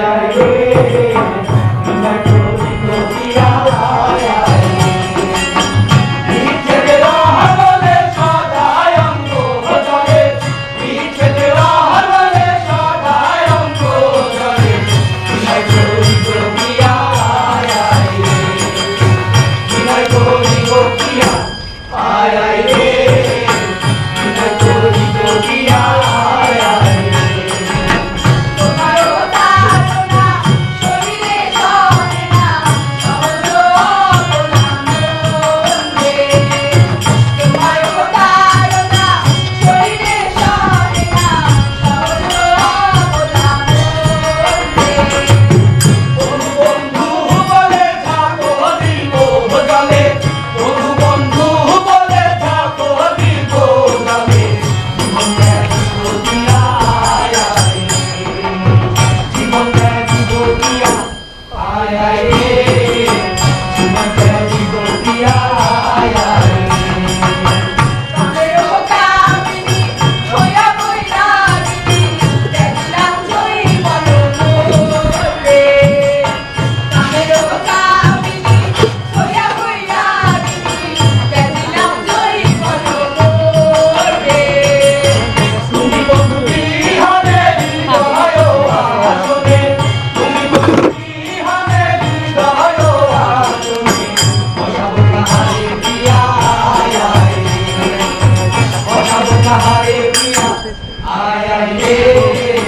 Thank you. জীবন দিয়া आया ये